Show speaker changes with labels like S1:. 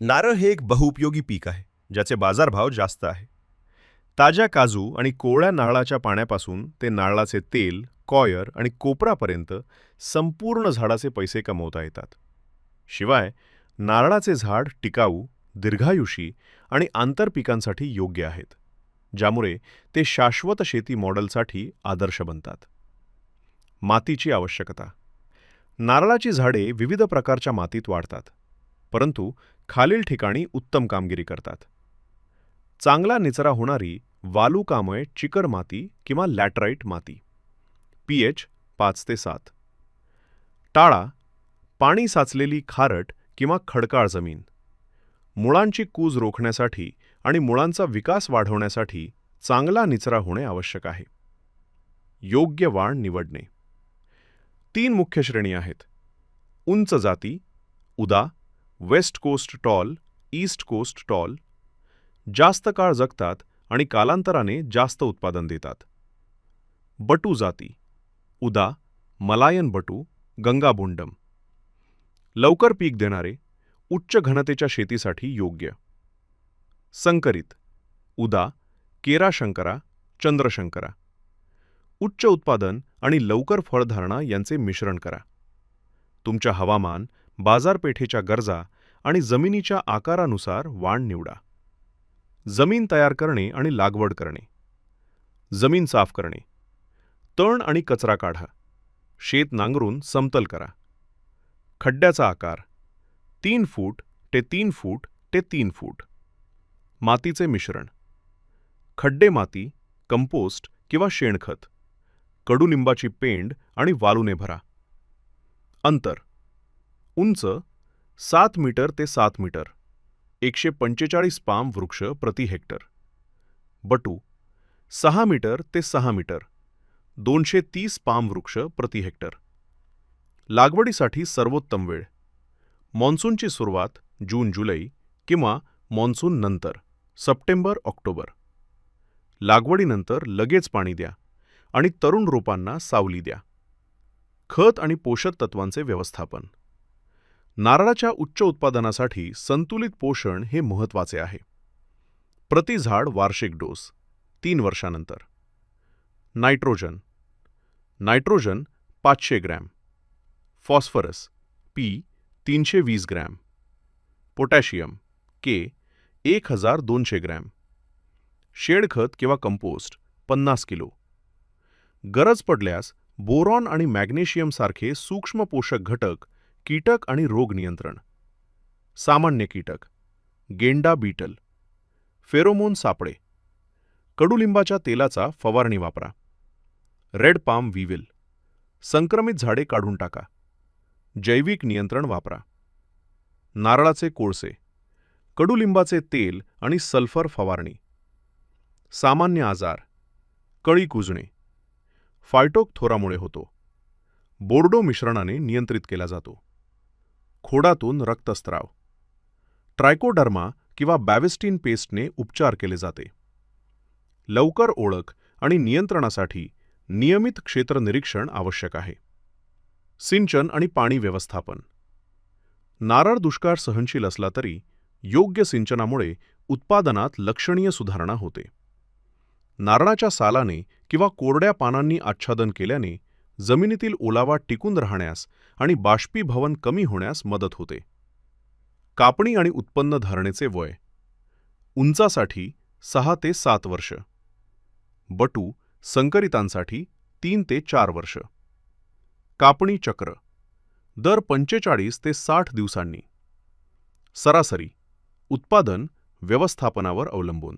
S1: नारळ हे एक बहुउपयोगी पीक आहे ज्याचे बाजारभाव जास्त आहे. ताज्या काजू आणि कोवळ्या नारळाच्या पाण्यापासून ते नारळाचे तेल कॉयर आणि कोपरापर्यंत संपूर्ण झाडाचे पैसे कमवता येतात. शिवाय नारळाचे झाड टिकाऊ दीर्घायुषी आणि आंतरपिकांसाठी योग्य आहेत ज्यामुळे ते शाश्वत शेती मॉडेलसाठी आदर्श बनतात. मातीची आवश्यकता. नारळाची झाडे विविध प्रकारच्या मातीत वाढतात परंतु खालील ठिकाणी उत्तम कामगिरी करतात. चांगला निचरा होणारी वालुकामय चिकर माती किंवा लॅटराईट माती. पी एच पाच ते सात. टाळा पाणी साचलेली खारट किंवा खडकाळ जमीन. मुळांची कूज रोखण्यासाठी आणि मुळांचा विकास वाढवण्यासाठी चांगला निचरा होणे आवश्यक आहे. योग्य वाण निवडणे. तीन मुख्य श्रेणी आहेत. उंच जाती उदा west coast tall east coast tall जास्त काळ जगतात आणि कालांतराने जास्त उत्पादन देतात. बटू जाती उदा मलायन बटू गंगाबुंडम. लवकर पीक देणारे उच्च घनतेच्या शेतीसाठी योग्य. संकरित उदा केरा शंकरा चंद्रशंकरा. उच्च उत्पादन आणि लवकर फळधारणा यांचे मिश्रण करा. तुमच्या हवामान बाजारपेठेच्या गरजा आणि जमिनीच्या आकारानुसार वाण निवडा. जमीन तयार करणे आणि लागवड करणे. जमीन साफ करणे. तण आणि कचरा काढा. शेत नांगरून समतल करा. खड्ड्याचा आकार. तीन फूट ते तीन फूट ते तीन फूट. मातीचे मिश्रण. खड्डे माती कंपोस्ट किंवा शेणखत. कडुलिंबाची पेंड आणि वालूने भरा. अंतर. उंच सात मीटर ते सात मीटर. एकशे पंचेचाळीस पाम वृक्ष प्रति हेक्टर. बटू सहा मीटर ते सहा मीटर. दोनशे तीस पाम वृक्ष प्रति हेक्टर. लागवडीसाठी सर्वोत्तम वेळ. मॉन्सूनची सुरुवात जून जुलै किंवा मॉन्सून नंतर सप्टेंबर ऑक्टोबर. लागवडीनंतर लगेच पाणी द्या आणि तरुण रोपांना सावली द्या. खत आणि पोषक तत्वांचे व्यवस्थापन. नारळाच्या उच्च उत्पादनासाठी संतुलित पोषण हे महत्त्वाचे आहे. प्रति झाड वार्षिक डोस तीन वर्षानंतर. नायट्रोजन नायट्रोजन पाचशे ग्रॅम. फॉस्फरस पी तीनशे वीस ग्रॅम. पोटॅशियम के एक हजार दोनशे ग्रॅम. शेणखत किंवा कंपोस्ट पन्नास किलो. गरज पडल्यास बोरॉन आणि मॅग्नेशियम सारखे सूक्ष्म पोषक घटक कीटक आणि रोग नियंत्रण. सामान्य कीटक. गेंडा बीटल. फेरोमोन सापळे. कडुलिंबाच्या तेलाचा फवारणी वापरा. Red palm weevil. संक्रमित झाडे काढून टाका. जैविक नियंत्रण वापरा. नारळाचे कोळसे. कडुलिंबाचे तेल आणि सल्फर फवारणी. सामान्य आजार. कळी कुजणे. फायटोकथोरामुळे होतो. बोर्डो मिश्रणाने नियंत्रित केला जातो. खोडातून रक्तस्त्राव ट्रायकोडर्मा किंवा बॅविस्टिन पेस्टने उपचार केले जाते. लवकर ओळख आणि नियंत्रणासाठी नियमित क्षेत्र निरीक्षण आवश्यक आहे. सिंचन आणि पाणी व्यवस्थापन. नारळ दुष्काळ सहनशील असला तरी योग्य सिंचनामुळे उत्पादनात लक्षणीय सुधारणा होते. नारळाच्या सालाने किंवा कोरड्या पानांनी आच्छादन केल्याने जमिनीतील ओलावा टिकून राहण्यास आणि बाष्पीभवन कमी होण्यास मदत होते. कापणी आणि उत्पन्न धारणेचे वय. उंचासाठी सहा ते सात वर्ष. बटू संकरितांसाठी तीन ते चार वर्ष. कापणी चक्र. दर पंचेचाळीस ते साठ दिवसांनी. सरासरी. उत्पादन व्यवस्थापनावर अवलंबून.